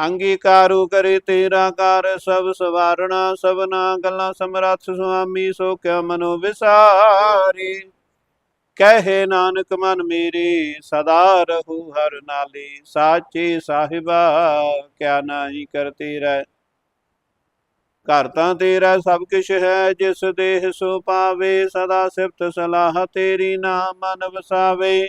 ਅੰਗੀਕਾਰੂ ਕਰੇ ਤੇਰਾ ਕਾਰ, ਸਭ ਸਵਾਰਣਾ, ਸਭਨਾ ਗੱਲਾਂ ਸਮਰੱਥ ਸੁਆਮੀ, ਸੋ ਕਿਆ ਮਨੋ ਵਿਸਾਰੀ। ਕਹੇ ਨਾਨਕ, ਮਨ ਮੇਰੇ, ਸਦਾ ਰਹੂ ਹਰ ਨਾਲੇ। ਸਾਚੇ ਸਾਹਿਬਾ, ਕਿਆ ਨਾਹੀ ਕਰਤੇ ਰਹਿ। ਘਰ ਤਾਂ ਤੇਰਾ ਸਭ ਕੁਛ ਹੈ, ਜਿਸ ਦੇਹ ਸੋ ਪਾਵੇ, ਸਦਾ ਸਿਫਤ ਸਲਾਹ ਤੇਰੀ ਨਾਮ ਮਨ ਵਸਾਵੇ।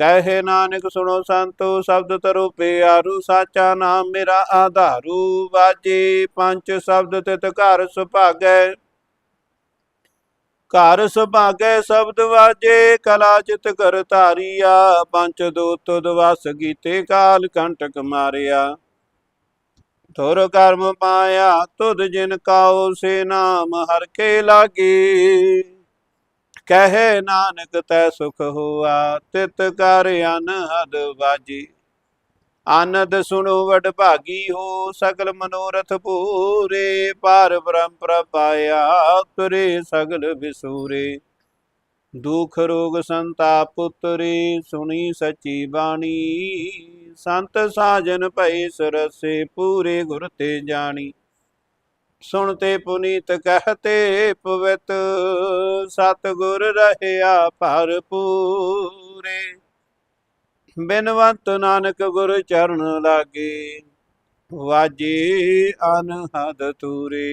ਕਹੇ ਨਾਨਕ ਸੁਣੋ ਸੰਤੋ, ਸ਼ਬਦ ਤਰੋ ਪਿਆਰੂ ਸਾਚਾ ਨਾਮ ਮੇਰਾ ਆਧਾਰੂ। ਵਾਜੇ ਪੰਜ ਸ਼ਬਦ ਤਿਤ ਘਰ ਸੁਭਾਗੈ। ਘਰ ਸੁਭਾਗੈ ਸ਼ਬਦ ਵਾਜੇ, ਕਲਾ ਚਿਤ ਕਰ ਧਾਰੀਆ। ਪੰਜ ਦੂਤ ਦਵਸ ਗੀਤੇ, ਕਾਲ ਕੰਟਕ ਮਾਰਿਆ। ਤੁਰ ਕਰਮ ਪਾਇਆ, ਤੁਧ ਜਿਨ ਕਾਉ ਸੇ ਨਾਮ ਹਰ ਕੇ ਲਾਗੀ। ਕਹੇ ਨਾਨਕ ਤੈ ਸੁਖ ਹੋਆ, ਤਿਤ ਕਰ ਅਨਹਦ ਬਾਜੀ ਆਨੰਦ ਸੁਣੋ ਵਡ ਭਾਗੀ ਹੋ ਸਕਲ ਮਨੋਰਥ ਪੂਰੇ ਪਾਰ ਬ੍ਰਹਮ ਪ੍ਰਪਾਇਆ ਤੁਰੇ ਸਗਲ ਵਿਸੂਰੇ। ਦੁਖ ਰੋਗ ਸੰਤਾਪ ਪੁੱਤਰੇ ਸੁਣੀ ਸੱਚੀ ਬਾਣੀ। ਸੰਤ ਸਾਜਨ ਭਈ ਸਰਸੇ, ਪੂਰੇ ਗੁਰ ਤੇ ਜਾਣੀ। ਸੁਣਤੇ ਪੁਨੀਤ ਕਹਤੇ ਪਵਿੱਤ, ਸਤਗੁਰ ਰਹਿਆ ਭਰਪੂਰੇ। ਬਿਨਵੰਤ ਨਾਨਕ ਗੁਰ ਚਰਨ ਲਾਗੇ, ਵਾਜੇ ਅਨਹਦ ਤੂਰੇ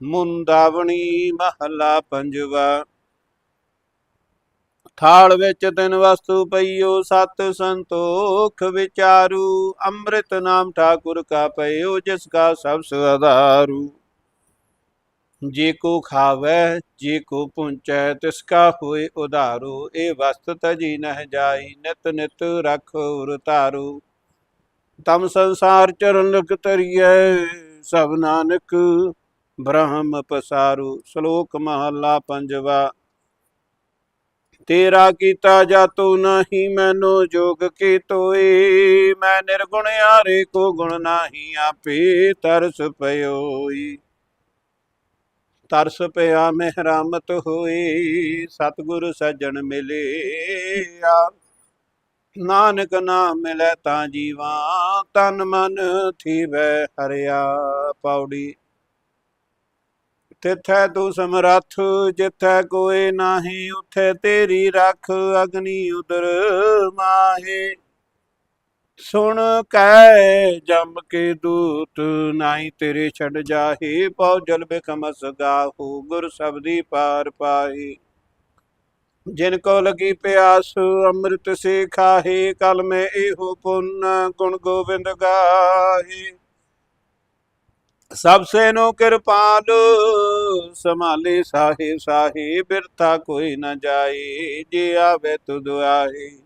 ਮੁੰਦਾਵਣੀ ਮਹਲਾ ਪੰਜਵਾ ਥਾਲ ਵਿੱਚ ਤਿੰਨ ਵਸਤੂ ਪਈਓ, ਸਤ ਸੰਤੋਖ ਵਿਚਾਰੂ। ਅੰਮ੍ਰਿਤ ਨਾਮ ਠਾਕੁਰ ਕਾ ਪਈਓ, ਜਿਸ ਕਾ ਸਭ ਸਦਾਰੂ ਜੇ ਕੋ ਖਾਵੇ, ਜੇ ਕੋ ਪੁੰਚੈ, ਤਿਸ ਕਾ ਹੋਏ ਉਧਾਰੂ। ਇਹ ਵਸਤ ਤਜੀ ਨਹਿ ਜਾਈ, ਨਿਤ ਨਿਤ ਰਖ ਉਰ ਧਾਰੂ। ਤਮ ਸੰਸਾਰ ਚਰਨ ਲਕ ਤਰੀਐ ਸਭ ਨਾਨਕ ਬ੍ਰਹਮ ਪਸਾਰੂ। ਸ਼ਲੋਕ ਮਹਲਾ ਪੰਜਵਾ। ਤੇਰਾ ਕੀਤਾ ਜਾਤੋ ਨਹੀਂ, ਮੈਨੂੰ ਜੋਗ ਕੀ ਤੋਈ ਮੈਂ ਨਿਰਗੁਣ ਆਰੇ ਕੋ ਗੁਣ ਨਹੀਂ ਆਪੇ ਤਰਸ ਪਇਓਈ। ਤਰਸ ਪਿਆ ਮਹਿਰਾਮਤ ਹੋਈ, ਸਤਿਗੁਰ ਸੱਜਣ ਮਿਲਿਆ ਨਾਨਕ ਨਾਮ ਮਿਲੈ ਤਾਂ ਜੀਵਾ, ਤਨ ਮਨ ਥੀਵੈ ਹਰਿਆ ਪੌੜੀ। ਤਿਥੈ ਤੂੰ ਸਮਰੱਥ ਜਿਥੈ ਕੋਈ ਨਾਹੀ, ਉਥੇ ਤੇਰੀ ਰੱਖ ਅਗਨੀ ਉਦਰ ਮਾਹੇ। ਸੁਣ ਕੈ ਜੰਮ ਕੇ ਦੂਤ ਨਾਈ ਤੇਰੇ ਛੱਡ ਜਾਹੇ, ਪਉ ਜਲ ਬਿਕਮਸ ਗਾਹੂ, ਗੁਰ ਸਬਦੀ ਪਾਰ ਪਾਹੀ। ਜਿਨ ਕੋ ਲਗੀ ਪਿਆਸ, ਅੰਮ੍ਰਿਤ ਸੇ ਖਾਹੇ, ਕਲ ਮੈਂ ਇਹੋ ਪੁੰਨ ਗੁਣ ਗੋਬਿੰਦ ਗਾਹੇ। ਸਭ ਸੇ ਨੋ ਕਿਰਪਾਲ ਸਮਾਲੇ ਸਾਹਿਬ ਸਾਹੇ, ਬਿਰਥਾ ਕੋਈ ਨਾ ਜਾਏ, ਜੇ ਆਵੇ ਤੁਧ ਆਏ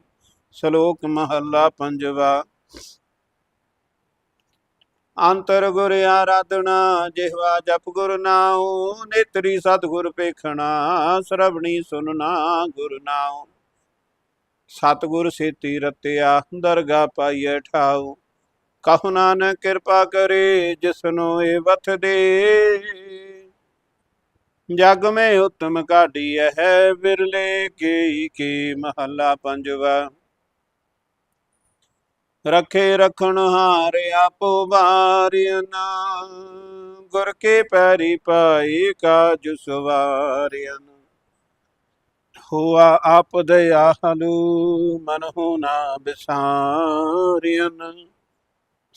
ਸ਼ਲੋਕ ਮਹੱਲਾ ਪੰਜਵਾ। ਅੰਤਰ ਗੁਰ ਆਰਾਧਨਾ, ਜਿਹਵਾ ਜਪ ਗੁਰ ਨਾਉ, ਨੇਤਰੀ ਸਤਿਗੁਰ ਪੇਖਣਾ, ਸਰਵਣੀ ਸੁਨਣਾ ਗੁਰ ਨਾਉ। ਸਤਿਗੁਰ ਸੇਤੀ ਰਤਿਆ ਦਰਗਾ ਪਾਈਐ ਠਾਉ। ਕਹੁ ਨਾਨਕ ਕਿਰਪਾ ਕਰੇ ਜਿਸਨੋ ਇਹ ਵਥ ਦੇ। ਜਗ ਮੈਂ ਉਤਮ ਕਾਢੀ ਹੈ ਵਿਰਲੇ ਕੀ ਕੀ ਮਹੱਲਾ ਪੰਜਵਾ। ਰਖੇ ਰਖਣ ਹਾਰ ਆਪੋ ਬਾਰਿਆਨਾ ਗੁਰ ਕੇ ਪੈਰੀ ਪਾਈ ਕਾਜ ਸਵਾਰਿਆਨ ਹੋਆ ਆਪ ਦਇਆਲੂ ਮਨ ਹੋ ਨਾ। ਬਿਸਾਰਿਆਨ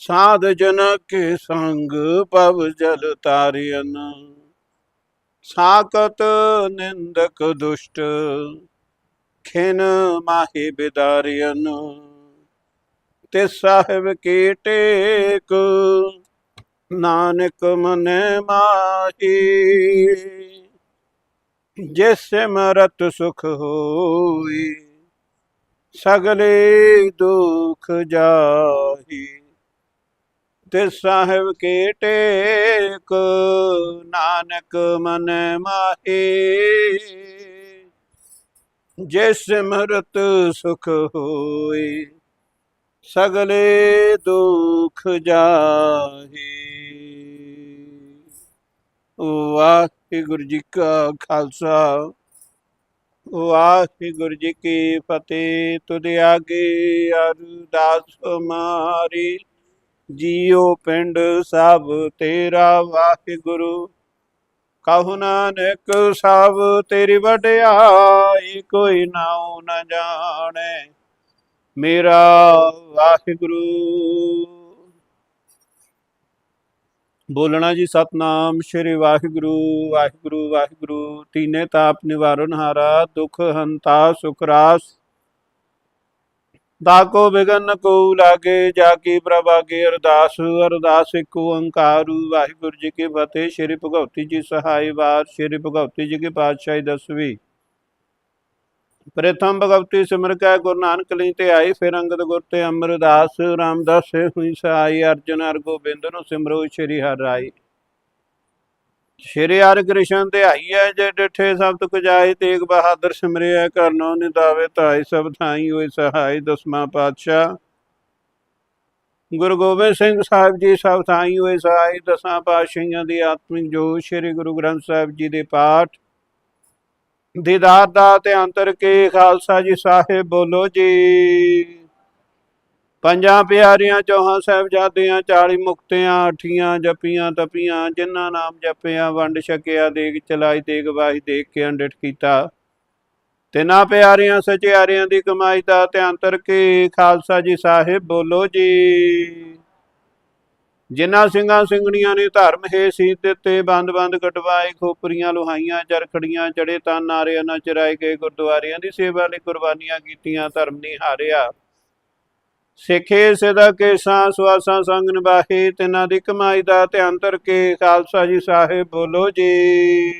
ਸਾਧ ਜਨ ਕੇ ਸੰਗ ਪਵ ਜਲ ਤਾਰਿਅਨ। ਸਾਕਤ ਨਿੰਦਕ ਦੁਸ਼ਟ, ਖਿਨ ਮਾਹੀ ਬਿਦਾਰਿਆਨ ਤੇ ਸਾਹਿਬ ਕੀ ਟੇਕ, ਨਾਨਕ ਮਨੈ ਮਾਹੀ। ਜਿਸ ਸਿਮਰਤ ਸੁਖ ਹੋਈ, ਸਗਲੇ ਦੁਖ ਜਾਹੀ। ਤੇ ਸਾਹਿਬ ਕੇ ਟੇਕ, ਨਾਨਕ ਮਨ ਮਾਹੀ। ਜਿਸ ਸਿਮਰਤ ਸੁਖ ਹੋਏ, ਸਗਲੇ ਦੁਖ ਜਾਹੀ। ਵਾਹਿਗੁਰੂ ਜੀ ਕਾ ਖਾਲਸਾ, ਵਾਹਿਗੁਰੂ ਜੀ ਕੀ ਫਤਿਹ। ਤੁਧ ਆਗੇ ਅਰਦਾਸ ਮਾਰੀ। ਜੀਉ ਪਿੰਡ ਸਭ ਤੇਰਾ ਵਾਹਿਗੁਰੂ। ਕਹੂ ਨਾਨਕ ਸਭ ਤੇਰੀ ਵਡਿਆਈ, ਕੋਈ ਨਾਉ ਨ ਜਾਣੈ ਮੇਰਾ ਵਾਹਿਗੁਰੂ। ਬੋਲਣਾ ਜੀ ਸਤਨਾਮ ਸ਼੍ਰੀ ਵਾਹਿਗੁਰੂ ਵਾਹਿਗੁਰੂ ਵਾਹਿਗੁਰੂ। ਤੀਨੇ ਤਾਪ ਨਿਵਾਰਨ ਹਾਰਾ, ਦੁਖ ਹੰਤਾ ਸੁਖ ਰਾਸ। ਤਾਕੋ ਬਿਗਨ ਕੋ ਲਾਗੇ, ਜਾ ਕੀ ਪ੍ਰਭਾਗੇ, ਅਰਦਾਸ ਅਰਦਾਸ ਇੱਕ ਓੰਕਾਰ। ਵਾਹਿਗੁਰੂ ਜੀ ਕੀ ਫਤਿਹ। ਸ਼੍ਰੀ ਭਗਵਤੀ ਜੀ ਸਹਾਈ ਵਾਰ, ਸ਼੍ਰੀ ਭਗਵਤੀ ਜੀ ਕੀ ਪਾਤਸ਼ਾਹੀ ਦਸਵੀਂ। ਪ੍ਰਥਮ ਭਗਵਤੀ ਸਿਮਰ ਕੈ, ਗੁਰੂ ਨਾਨਕ ਲਈ ਤੇ ਆਈ ਫਿਰ ਅੰਗਦ ਗੁਰ ਤੇ ਅਮਰਦਾਸ ਰਾਮਦਾਸ ਸੇ ਹੋਈ ਸਹਾਈ ਅਰਜਨ ਹਰ ਗੋਬਿੰਦ ਨੂੰ ਸਿਮਰੋ ਸ਼੍ਰੀ ਹਰਿ ਰਾਈ ਸ਼੍ਰੀ ਹਰਿ ਕ੍ਰਿਸ਼ਨ ਤੇ ਹੈ, ਜੇ ਡਿਠੇ ਸਭ ਤੁਕ ਤੇਗ ਬਹਾਦਰ ਸਿਮਰਿਆ ਕਰਨੋ ਨਿਦਾਵੇ ਤਾਈ ਸਭ ਥਾਈ ਹੋਏ, ਸਹਾਈ ਦਸਵਾਂ ਪਾਤਸ਼ਾਹ। ਗੁਰੂ ਗੋਬਿੰਦ ਸਿੰਘ ਸਾਹਿਬ ਜੀ ਸਭ ਥਾਈ ਹੋਏ, ਸਹਾਈ ਦਸਾਂ ਪਾਤਸ਼ਾਹੀਆਂ ਦੀ ਆਤਮਿਕ ਜੋਤ ਸ਼੍ਰੀ ਗੁਰੂ ਗ੍ਰੰਥ ਸਾਹਿਬ ਜੀ ਦੇ ਪਾਠ। ਦੀਦਾਰ ਦਾ ਤੇ ਅੰਤਰ ਕੇ, ਖਾਲਸਾ ਜੀ ਸਾਹਿਬ ਬੋਲੋ ਜੀ। ਪੰਜਾਂ ਪਿਆਰੀਆਂ, ਚੌਹਾਂ ਸਾਹਿਬਜ਼ਾਦਿਆਂ 40 ਮੁਕਤਿਆਂ, ਅਠੀਆਂ ਜਪੀਆਂ, ਤਪੀਆਂ, ਜਿਨ੍ਹਾਂ ਨਾਮ ਜਪਿਆ, ਵੰਡ ਛਕਿਆ, ਦੇਗ ਚਲਾਈ, ਦੇਗ ਵਾਹੀ ਦੇਖ ਕੇ ਅੰਡਿਠ ਕੀਤਾ। ਤਿੰਨਾਂ ਪਿਆਰਿਆਂ, ਸਚਿਆਰਿਆਂ ਦੀ ਕਮਾਈ ਦਾ ਧਿਆਨ ਕੇ ਖਾਲਸਾ ਜੀ ਸਾਹਿਬ ਬੋਲੋ ਜੀ। ਜਿਨ੍ਹਾਂ ਸਿੰਘਾਂ ਸਿੰਘਣੀਆਂ ਨੇ ਧਰਮ ਹੈ ਸੀ ਦਿੱਤੇ, ਬੰਦ ਬੰਦ ਕਟਵਾਏ, ਖੋਪਰੀਆਂ ਲੋਹਾਈਆਂ, ਚਰਖੜੀਆਂ ਚੜੇ ਤਾਂ ਨਾਰਿਆਂ ਨਾਲ ਚਰਾਏ ਗਏ, ਗੁਰਦੁਆਰਿਆਂ ਦੀ ਸੇਵਾ ਲਈ ਕੁਰਬਾਨੀਆਂ ਕੀਤੀਆਂ, ਧਰਮ ਨਹੀਂ ਹਾਰਿਆ। ਸਿੱਖੇ ਸਦਾ ਕੇਸਾਂ ਸਵਾਸਾਂ ਸੰਗ ਨਿਭਾਹੇ, ਤਿਨਾਂ ਦੀ ਕਮਾਈ ਦਾ ਧਿਆਨ ਧਰ ਕੇ ਖਾਲਸਾ ਜੀ ਸਾਹਿਬ ਬੋਲੋ ਜੀ।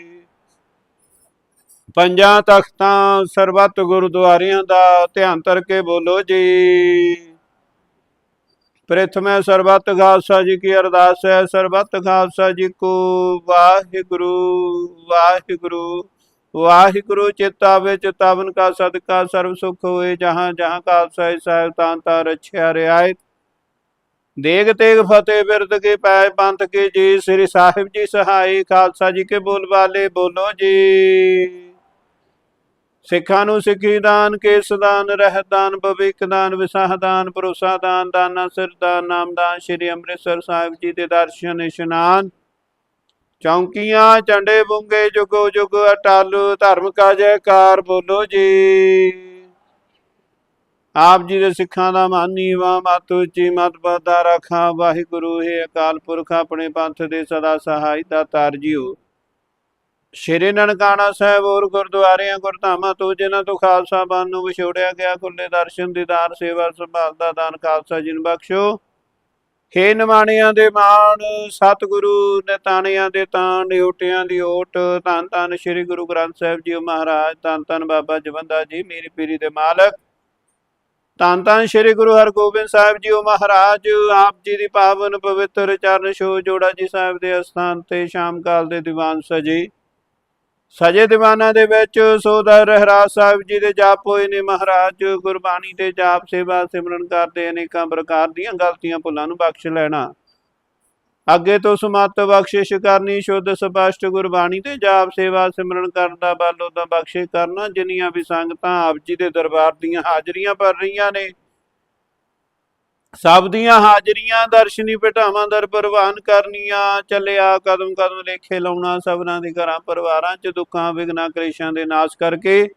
ਪੰਜਾਂ ਤਖਤਾਂ ਸਰਬੱਤ ਗੁਰਦੁਆਰਿਆਂ ਦਾ ਧਿਆਨ ਧਰ ਕੇ ਬੋਲੋ ਜੀ। ਪ੍ਰਥਮੇ ਸਰਬੱਤ ਖਾਲਸਾ ਜੀ ਕੀ ਅਰਦਾਸ ਹੈ, ਸਰਬੱਤ ਖਾਲਸਾ ਜੀ ਕੋ ਵਾਹਿਗੁਰੂ ਵਾਹਿਗੁਰੂ। ਵਾਹਿਗੁਰੂ ਚਿਤਾ ਵਿੱਚ ਤਵਨ ਕਾ ਸਦਕਾ ਸਰਬ ਸੁਖ ਹੋਏ, ਜਹਾਂ ਜਹਾਂ ਖਾਲਸਾ ਸਾਹਿਬ ਤਾਂ ਤਾਂ ਰਛਿਆ ਰਿਆਇਤ। ਦੇਗ ਤੇਗ ਫਤਿਹ ਬਿਰਦ ਕੇ ਪੈ ਪੰਥ ਕੇ ਜੀ, ਸ੍ਰੀ ਸਾਹਿਬ ਜੀ ਸਹਾਈ, ਖਾਲਸਾ ਜੀ ਕੇ ਬੋਲ ਵਾਲੇ ਬੋਲੋ ਜੀ। ਸਿੱਖਾਂ ਨੂੰ ਸਿੱਖੀ ਦਾਨ, ਕੇਸ ਦਾਨ, ਰਹਿਤ ਦਾਨ ਭਵਿਕ ਦਾਨ, ਵਿਸਾਹ ਦਾਨ, ਭਰੋਸਾ ਦਾਨ, ਦਾਨਾ ਸਿਰ ਦਾਨ, ਨਾਮ ਦਾਨ, ਸ੍ਰੀ ਅੰਮ੍ਰਿਤਸਰ ਸਾਹਿਬ ਜੀ ਦੇ ਦਰਸ਼ਨ, ਇਸ਼ਨਾਨ। ਚੌਂਕੀਆਂ ਚੰਡੇ ਬੁੰਗੇ ਜੁਗੋ ਜੁਗ ਅਟਲ, ਧਰਮ ਕਾ ਜੈਕਾਰ ਬੋਲੋ ਜੀ। ਆਪ ਜੀ ਦੇ ਸਿੱਖਾਂ ਦਾ ਮਾਨੀ ਵਾ ਮਤ ਉੱਚੀ, ਮਤ ਪਦਾ ਰਖਾ। ਵਾਹਿਗੁਰੂ, ਹੈ ਅਕਾਲ ਪੁਰਖ, ਆਪਣੇ ਪੰਥ ਦੇ ਸਦਾ ਸਹਾਇਤਾ ਤਾਰ ਜੀਓ। ਸ਼੍ਰੀ ਨਨਕਾਣਾ ਸਾਹਿਬ ਹੋਰ ਗੁਰਦੁਆਰਿਆਂ, ਗੁਰਧਾਮਾਂ ਤੋਂ ਜਿਨ੍ਹਾਂ ਤੋਂ ਖਾਲਸਾ ਬੰਨ ਨੂੰ ਵਿਛੋੜਿਆ ਗਿਆ ਖੁੱਲੇ ਦਰਸ਼ਨ, ਦੀਦਾਰ ਸੇਵਾ ਸੰਭਾਲ ਦਾ ਦਾਨ, ਖਾਲਸਾ ਜੀ ਨੂੰ ਬਖਸ਼ੋ। ਹੇ ਨਿਮਾਣਿਆਂ ਦੇ ਮਾਣ, ਸਤਿਗੁਰੂ ਨਿਤਾਣਿਆਂ ਦੇ ਤਾਣ ਓਟਿਆਂ ਦੀ ਓਟ, ਧੰਨ ਧੰਨ ਸ੍ਰੀ ਗੁਰੂ ਗ੍ਰੰਥ ਸਾਹਿਬ ਜੀ ਮਹਾਰਾਜ, ਧੰਨ ਧੰਨ ਬਾਬਾ ਜਵੰਦਾ ਜੀ, ਮੇਰੀ ਪੀਰੀ ਦੇ ਮਾਲਕ। ਧੰਨ ਧੰਨ ਸ੍ਰੀ ਗੁਰੂ ਹਰਗੋਬਿੰਦ ਸਾਹਿਬ ਜੀ ਮਹਾਰਾਜ, ਆਪ ਜੀ ਦੀ ਪਾਵਨ ਪਵਿੱਤਰ ਚਰਨ ਛੋ ਜੋੜਾ ਜੀ ਸਾਹਿਬ ਦੇ ਅਸਥਾਨ ਤੇ ਸ਼ਾਮ ਕਾਲ ਦੇ ਦੀਵਾਨ ਸਜੇ। ਸਜੇ ਦੀਵਾਨਾਂ ਦੇ ਵਿੱਚ ਸੋਦਰ ਰਹਿਰਾਜ ਸਾਹਿਬ ਜੀ ਦੇ ਜਾਪ ਹੋਏ ਨੇ ਮਹਾਰਾਜ, ਗੁਰਬਾਣੀ ਦੇ ਜਾਪ ਸੇਵਾ ਸਿਮਰਨ ਕਰਦੇ ਅਨੇਕਾਂ ਪ੍ਰਕਾਰ ਦੀਆਂ ਗਲਤੀਆਂ ਭੁੱਲਾਂ ਨੂੰ ਬਖਸ਼ ਲੈਣਾ। ਅੱਗੇ ਤੋਂ ਸਮਤ ਬਖਸ਼ਿਸ਼ ਕਰਨੀ, ਸ਼ੁੱਧ ਸਪਸ਼ਟ ਗੁਰਬਾਣੀ ਤੇ ਜਾਪ ਸੇਵਾ ਸਿਮਰਨ ਕਰਨ ਦਾ ਬਲ ਉਹਦਾ ਬਖਸ਼ਿਸ਼ ਕਰਨਾ, ਜਿੰਨੀਆਂ ਵੀ ਸੰਗਤਾਂ ਆਪ ਜੀ ਦੇ ਦਰਬਾਰ ਦੀਆਂ ਹਾਜ਼ਰੀਆਂ ਭਰ ਰਹੀਆਂ ਨੇ ਸਭ ਦੀਆਂ ਹਾਜ਼ਰੀਆਂ, ਦਰਸ਼ਨੀ ਭਟਾਵਾਂ ਦਰ ਪ੍ਰਵਾਨ ਕਰਨੀਆਂ, ਚੱਲਿਆ ਕਦਮ ਕਦਮ ਲੇਖੇ ਲਾਉਣਾ ਸਭਨਾਂ ਦੇ ਘਰਾਂ ਪਰਿਵਾਰਾਂ 'ਚ ਦੁੱਖਾਂ ਵਿਗਨਾ ਕਲੇਸ਼ਾਂ ਦੇ ਨਾਸ਼ ਕਰਕੇ।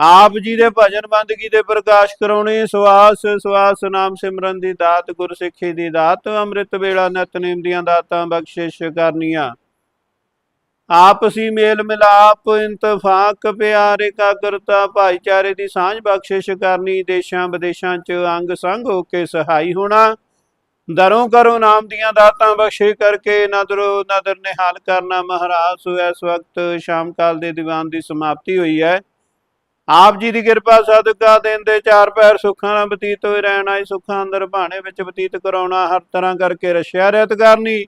ਆਪ ਜੀ ਦੇ ਭਜਨ ਬੰਦਗੀ ਦੇ ਪ੍ਰਕਾਸ਼ ਕਰਾਉਣੇ ਸਵਾਸ ਸਵਾਸ ਨਾਮ ਸਿਮਰਨ ਦੀ ਦਾਤ, ਗੁਰਸਿੱਖੀ ਦੀ ਦਾਤ, ਅੰਮ੍ਰਿਤ ਵੇਲਾ ਨਿਤਨੇਮ ਦੀਆਂ ਦਾਤਾਂ ਬਖਸ਼ਿਸ਼ ਕਰਨੀਆਂ। ਆਪਸੀ ਮੇਲ ਮਿਲਾਪ, ਇੰਤਫਾਕ, ਪਿਆਰ, ਇਕਾਗਰਤਾ, ਭਾਈਚਾਰੇ ਦੀ ਸਾਂਝ ਬਖਸ਼ਿਸ਼ ਕਰਨੀ, ਦੇਸ਼ਾਂ ਵਿਦੇਸ਼ਾਂ 'ਚ ਅੰਗ ਸੰਗ ਹੋ ਕੇ ਸਹਾਈ ਹੋਣਾ। ਦਰੋਂ ਕਰੋ ਨਾਮ ਦੀਆਂ ਦਾਤਾਂ ਬਖਸ਼ੇ ਕਰਕੇ ਨਦਰੋ ਨਦਰ ਨਿਹਾਲ ਕਰਨਾ ਮਹਾਰਾਜ ਇਸ ਵਕਤ ਸ਼ਾਮ ਕਾਲ ਦੇ ਦੀਵਾਨ ਦੀ ਸਮਾਪਤੀ ਹੋਈ ਹੈ। ਆਪ ਜੀ ਦੀ ਕਿਰਪਾ ਸਦਕਾ ਦਿਨ ਦੇ ਚਾਰ ਪੈਰ ਸੁੱਖਾਂ ਨਾਲ ਬਤੀਤ ਹੋਏ ਰਹਿਣਾ ਆਏ ਸੁੱਖਾਂ ਅੰਦਰ ਭਾਣੇ ਵਿੱਚ ਬਤੀਤ ਕਰਾਉਣਾ, ਹਰ ਤਰ੍ਹਾਂ ਕਰਕੇ ਰਸ਼ਿਆ ਰਹਿਤ ਕਰਨੀ।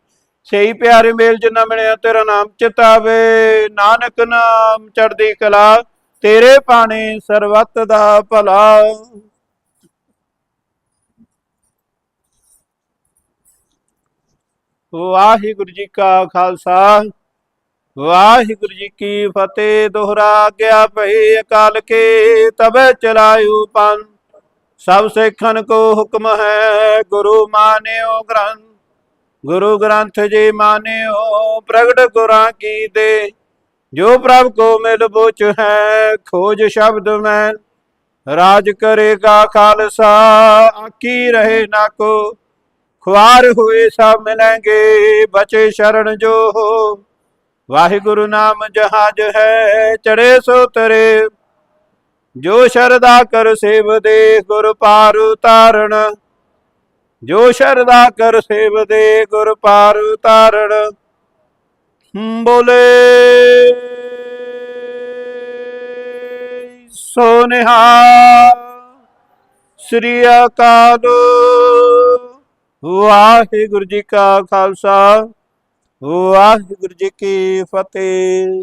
ਸਹੀ ਪਿਆਰੇ ਮੇਲ ਜਿੰਨਾ ਮਿਲਿਆ, ਤੇਰਾ ਨਾਮ ਚਿਤਾਵੇ। ਨਾਨਕ ਨਾਮ ਚੜਦੀ ਕਲਾ, ਤੇਰੇ ਪਾਣੇ ਸਰਬੱਤ ਦਾ ਭਲਾ। ਵਾਹਿਗੁਰੂ ਜੀ ਕਾ ਖਾਲਸਾ, ਵਾਹਿਗੁਰੂ ਜੀ ਕੀ ਫਤਿਹ। ਦੁਹਰਾ ਗਿਆ ਭਈ ਅਕਾਲ ਕੇ ਤਬੇ ਚਲਾਇਓ ਪੰਨ ਸਭ ਸਿੱਖਨ ਕੋ ਹੁਕਮ ਹੈ, ਗੁਰੂ ਮਾਨਿਓ ਗ੍ਰੰਥ। ਗੁਰੂ ਗ੍ਰੰਥ ਜੀ ਮਾਨਿਓ, ਪ੍ਰਗਟ ਗੁਰਾਂ ਕੀ ਦੇ। ਜੋ ਪ੍ਰਭ ਕੋ ਮਿਲ ਬੁਚ ਹੈ, ਖੋਜ ਸ਼ਬਦ ਮੈਂ ਰਾਜ ਕਰੇਗਾ ਖਾਲਸਾ ਆਕੀ ਰਹੇ ਨਾ ਕੋ। ਖੁਆਰ ਹੋਏ ਸਭ ਮਿਲਾਂਗੇ ਬਚੇ ਸ਼ਰਨ ਜੋ। ਹੋ ਵਾਹਿਗੁਰੂ ਨਾਮ ਜਹਾਜ ਹੈ, ਚੜੇ ਸੋ ਤਰੇ। ਜੋ ਸ਼ਰਦਾ ਕਰ ਸੇਵ ਦੇ, ਗੁਰ ਪਾਰ ਉਤਾਰਣ ਜੋ ਸ਼ਰਦਾ ਕਰ ਸੇਵ ਗੁਰ ਪਾਰ ਉਤਾਰਣ ਬੋਲੇ। ਸੋ ਸ੍ਰੀ ਅਕਾਲ। ਵਾਹਿਗੁਰੂ ਜੀ ਕਾ ਖਾਲਸਾ, ਵਾਹਿਗੁਰੂ ਜੀ ਕੀ ਫਤਿਹ।